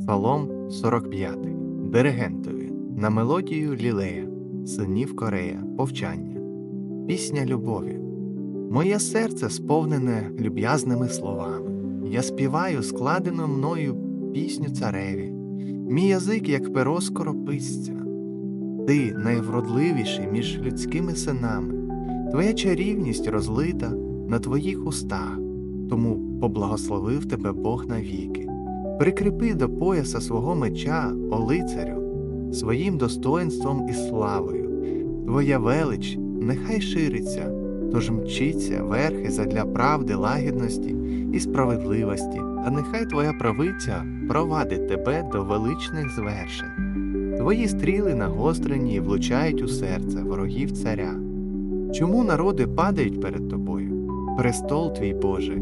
Псалом 45. Диригентові. На мелодію Лілея, синів Корея, повчання. Пісня любові. Моє серце сповнене люб'язними словами. Я співаю складену мною пісню цареві. Мій язик, як перо скорописця. Ти найвродливіший між людськими синами. Твоя чарівність розлита на твоїх устах, тому поблагословив тебе Бог навіки. Прикріпи до пояса свого меча, о лицарю, своїм достоинством і славою. Твоя велич нехай шириться, тож мчиться верхи задля правди, лагідності і справедливості, а нехай твоя правиця провадить тебе до величних звершень. Твої стріли нагострені і влучають у серце ворогів царя. Чому народи падають перед тобою? Престол твій Боже,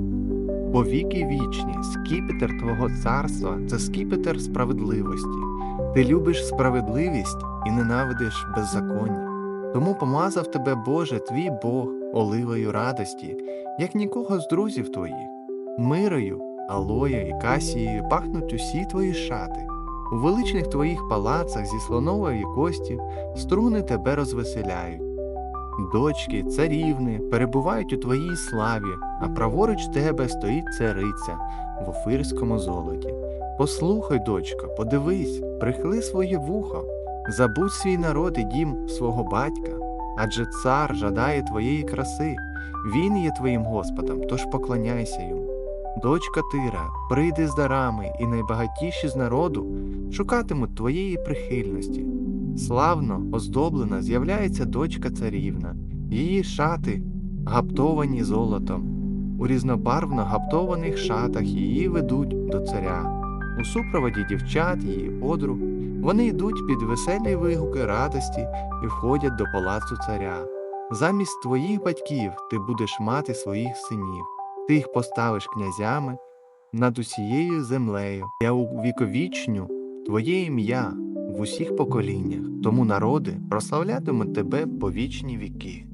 повіки вічні, скіпетр Твого царства це скіпетр справедливості. Ти любиш справедливість і ненавидиш беззаконня. Тому помазав тебе, Боже, твій Бог, оливою радості, як нікого з друзів твоїх. Мирою, алоя і касією пахнуть усі твої шати. У величних твоїх палацах зі слонової кості струни тебе розвеселяють. Дочки, царівни перебувають у твоїй славі, а праворуч тебе стоїть цариця в офирському золоті. Послухай, дочко, подивись, прихили своє вухо, забудь свій народ і дім свого батька, адже цар жадає твоєї краси, він є твоїм Господом, тож поклоняйся йому. Дочка Тира, прийди з дарами, і найбагатіші з народу шукатимуть твоєї прихильності. Славно, оздоблена з'являється дочка царівна, її шати гаптовані золотом. У різнобарвно гаптованих шатах її ведуть до царя. У супроводі дівчат, її подруг, вони йдуть під веселі вигуки радості і входять до палацу царя. Замість твоїх батьків ти будеш мати своїх синів, ти їх поставиш князями над усією землею. Я увіковічню твоє ім'я в усіх поколіннях, тому народи прославлятимуть тебе по вічні віки.